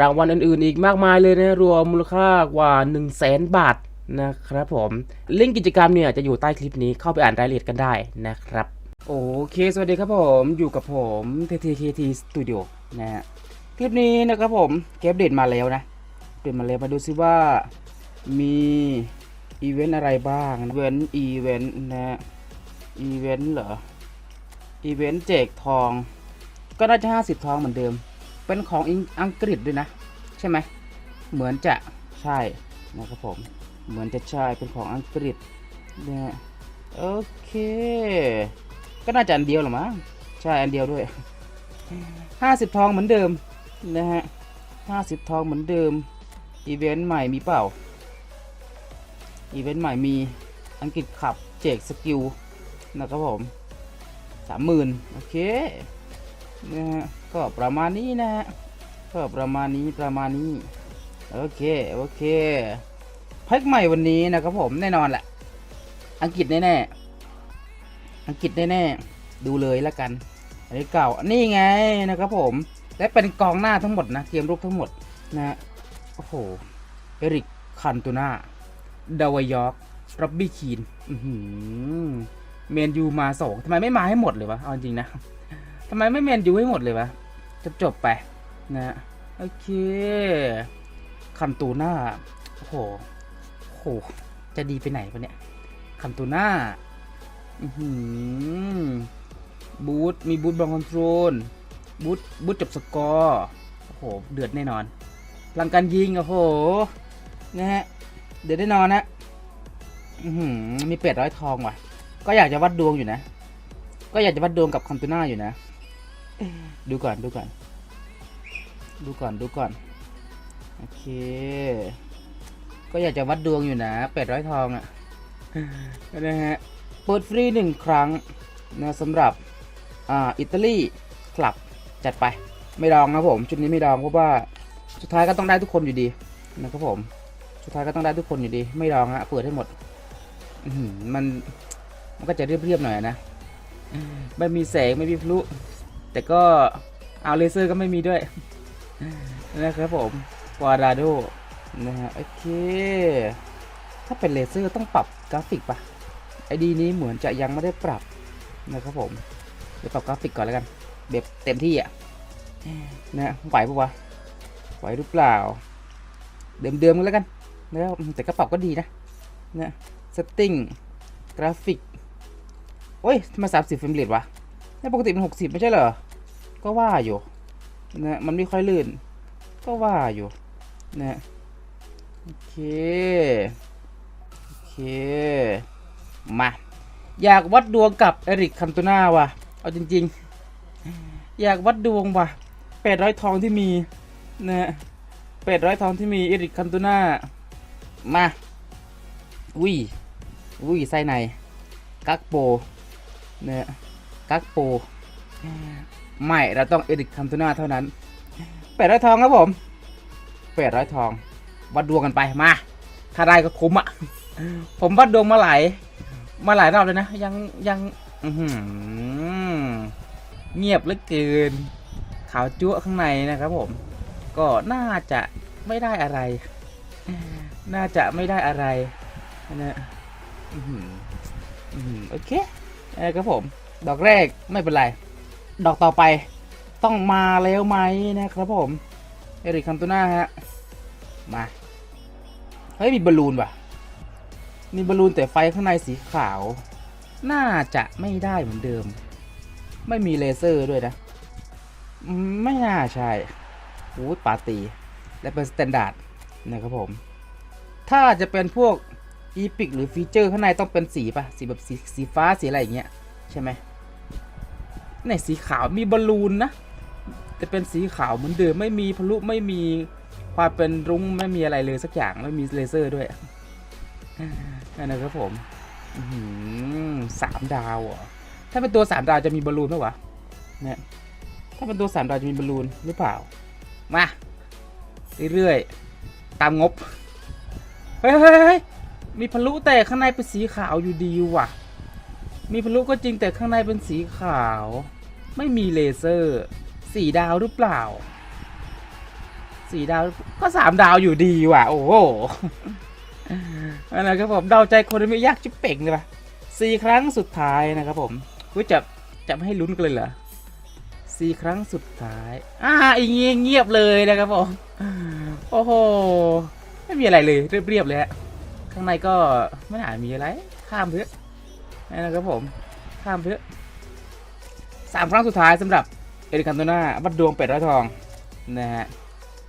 รางวัลอื่นๆ อีกมากมายเลยนะ รวมมูลค่ากว่า 1 0 0 0 0แสนบาทนะครับผมลิงก์กิจกรรมเนี่ยจะอยู่ใต้คลิปนี้เข้าไปอ่านรายละเอียดกันได้นะครับ โอเค สวัสดีครับผมอยู่กับผม TTKT Studio นะฮะคลิปนี้นะครับผมเก็บเดตมาแล้วนะเดตมาแล้วมาดูซิว่ามีอีเวนต์อะไรบ้างอีเวนต์อีเวนต์นะฮะอีเวนต์เหรออีเวนต์แจกทอง ก็น่าจะ 50 ทองเหมือนเดิม เป็นของอังกฤษด้วยนะ ใช่ไหมเหมือนจะใช่นะครับผมเหมือนจะใช่เป็นของอังกฤษเนี่ยโอเค ก็น่าจะอันเดียวหรอมั้งใช่อันเดียวด้วย50ทองเหมือนเดิมนะฮะ50ทองเหมือนเดิมอีเวนต์ใหม่มีเปล่าอีเวนต์ใหม่มีอังกฤษขับแจกสกิลนะครับผมสามหมื่นโอเคนะฮะ ก็ประมาณนี้นะฮะก็ประมาณนี้ประมาณนี้ โอเคโอเคแพ็กใหม่วันนี้นะครับผมแน่นอนแหละอังกฤษแน่ๆอังกฤษแน่ๆดูเลยแล้วกัน อันนี้เก่านี่ไงนะครับผมและเป็นกองหน้าทั้งหมดนะเกมรุกทั้งหมดนะโอ้โหเอริกคันตูน่าดาวายอกรับบี้คีนเมนยูมาสองทำไมไม่มาให้หมดเลยวะเอาจริงนะทำไมไม่เมนยูให้หมดเลยวะ จบจบไปนะโอเค คันตูน่าโอ้โหโอ้โห จะดีไปไหนปะเนี่ย คันตูน่าอือหือบูทมีบูทบอลคอนโทรลบูทบูทจบสกอร์โอ้โห เดือดแน่นอนพลังการยิงโอ้โหนะฮะเดือดแน่นอนนะอือหือมีเป็ดร้อยทองว่ะ ก็อยากจะวัดดวงอยู่นะ ก็อยากจะวัดดวงกับคันตูน่าอยู่นะ ดูก่อนดูก่อน ดูก่อนดูก่อน โอเค ก็อยากจะวัดดวงอยู่นะเป็ดร้อยทองอะ่ะนะฮะเปิดฟรีหนึ่งครั้งนะสำหรับอ่าอิตาลีคลับจัดไปไม่ดองนะผม ชุดนี้ไม่ดองเพราะว่าสุดท้ายก็ต้องได้ทุกคนอยู่ดีนะครับผมสุดท้ายก็ต้องได้ทุกคนอยู่ดี ไม่ดองฮะเปิดให้หมดมันมันก็จะเรียบๆหน่อยนะไม่มีแสงไม่มีพลุ แต่ก็เอาเลเซอร์ก็ไม่มีด้วย นะครับผมวาราโดนะฮะโอเค ถ้าเป็นเลเซอร์ต้องปรับกราฟิกปะไอดีนี้เหมือนจะยังไม่ได้ปรับนะครับผมเดี๋ยวปรับกราฟิกก่อนแล้วกันแบบเต็มที่อะนะไหวปะวะไหวหรือเปล่า เดิมๆกันแล้วกันนะครับแต่ก็ปรับก็ดีนะนะ setting กราฟิกโอ้ยทำไมสามสิบเฟรมเรทวะ นี่ปกติมันหกสิบไม่ใช่เหรอ ก็ว่าอยู่นะมันไม่ค่อยลื่น ก็ว่าอยู่นะโอเค โอเค มา อยากวัดดวงกับเอริกคันตูน่าว่ะ เอาจริง ๆ อยากวัดดวงว่ะแปดร้อยทองที่มีนะแปดร้อยทองที่มีเอริกคันตูน่า มา อุ้ย อุ้ยไส้ใน กักโปเนี่ย กักโปไม่เราต้องเอริกคัมตูน่าเท่านั้นแปดร้อยทองครับผมแปดร้อยทอง วัดดวงกันไปมา ถ้าได้ก็คุ้มอะ ผมวัดดวงมาหลายมาหลายรอบเลยนะ ยังยังเงียบเหลือเกินขาวจั๊วข้างในนะครับผม ก็น่าจะไม่ได้อะไร น่าจะไม่ได้อะไรนะโอเคเออครับผม ดอกแรกไม่เป็นไร ดอกต่อไปต้องมาแล้วไหมนะครับผม เอริกคันตูน่าฮะ มา เฮ้ย มีบอลลูนว่ะ มีบอลลูนแต่ไฟข้างในสีขาว น่าจะไม่ได้เหมือนเดิม ไม่มีเลเซอร์ด้วยนะ ไม่น่าใช่โอ้ยปาตี และเป็นสแตนดาร์ดนะครับผม ถ้าจะเป็นพวกอีพิกหรือฟีเจอร์ข้างในต้องเป็นสีปะสีแบบสีสีฟ้าสีอะไรอย่างเงี้ยใช่ไหม ในสีขาวมีบอลลูนนะแต่เป็นสีขาวเหมือนเดิมไม่มีพลุไม่มีความเป็นรุ้งไม่มีอะไรเลยสักอย่างไม่มีเลเซอร์ด้วยนั่นนะครับผมสามดาวเหรอถ้าเป็นตัวสามดาวจะมีบอลลูนไหมวะเนี่ยถ้าเป็นตัวสามดาวจะมีบอลลูนหรือเปล่ามาเรื่อยๆตามงบเฮ้ยเฮ้ยเฮ้ยมีพลุแต่ข้างในเป็นสีขาวอยู่ดีว่ะ มีพลุก็จริงแต่ข้างในเป็นสีขาว ไม่มีเลเซอร์สี่ดาวหรือเปล่าสี่ดาวก็สามดาวอยู่ดีว่ะ โอ้โหอันนะครับผมเดาใจคนไม่ยากจิ๊บเป่งเลยปะสี่ครั้งสุดท้ายนะครับผมกูจะจะไม่ให้ลุ้นกันเลยเหรอสี่ครั้งสุดท้าย อ่าอีเงียเงียบเลยนะครับผมโอ้โหไม่มีอะไรเลยเรียบๆเลยฮะข้างในก็ไม่น่ามีอะไร ข้ามเถอะ นะครับผมข้ามเถอะสามครั้งสุดท้ายสำหรับเอริกันโตนาวัดดวงเป็ดร้อยทองนะฮะ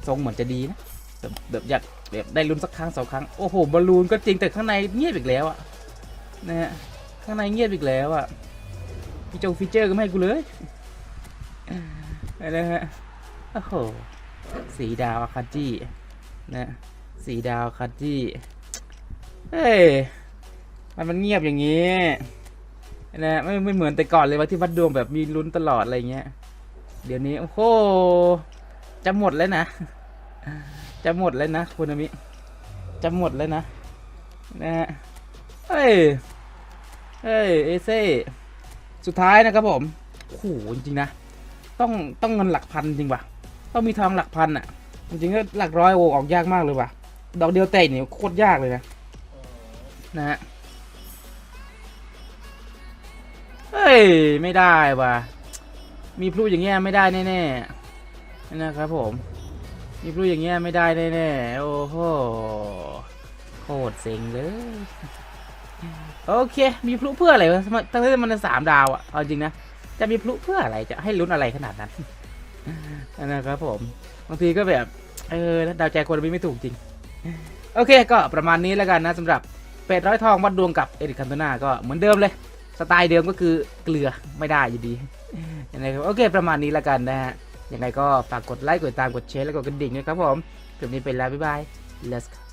ทรงเหมือนจะดีนะแบบแบบอยากแบบได้ลุ้นสักครั้งสองครั้งโอ้โหบอลลูนก็จริงแต่ข้างในเงียบอีกแล้วอะนะฮะข้างในเงียบอีกแล้วอะฟีเจอร์ฟีเจอร์ก็ไม่ให้กูเลยนะฮะโอ้โหสีดาวคาจินะสีดาวคาจิเฮ้ย มันมันเงียบอย่างนี้นะไม่ไม่เหมือนแต่ก่อนเลยว่าที่วัดดวงแบบมีลุ้นตลอดอะไรเงี้ย เดี๋ยวนี้โอ้โหจะหมดแล้วนะ จะหมดแล้วนะคุณอมิ จะหมดแล้วนะนะฮะเฮ้ยเฮ้ยเอเซ่สุดท้ายนะครับผมโอ้โหจริงนะ ต้องต้องเงินหลักพันจริงว่ะต้องมีทองหลักพันอะ จริงๆก็หลักร้อยโอออกยากมากเลยว่ะ ดอกเดียวแต่เนี่ยโคตรยากเลยนะนะฮะ ฮ้ย ไม่ได้ว่ะ มีพลุอย่างเงี้ยไม่ได้แน่ๆนะครับผม มีพลุอย่างเงี้ยไม่ได้แน่ๆโอ้โหโคตรเซ็งเลยโอเค มีพลุเพื่ออะไรวะทั้งแต่มันสามดาวอะเอาจริงนะ จะมีพลุเพื่ออะไร จะให้ลุ้นอะไรขนาดนั้นนะครับผม บางทีก็แบบ เออ ดาวใจคนไม่ถูกจริง โอเค ก็ประมาณนี้แล้วกันนะสำหรับเป็ดร้อยทองวัดดวงกับเอริคันโตนาก็เหมือนเดิมเลย สไตล์เดิมก็คือเกลือไม่ได้อยู่ดียังไงครับโอเคประมาณนี้ละกันนะฮะยังไงก็ฝากกดไลค์กดติดตามกดแชร์แล้วก็กดกระดิ่งด้วยครับผมคลิปนี้เป็นแล้วบ๊ายบาย let's go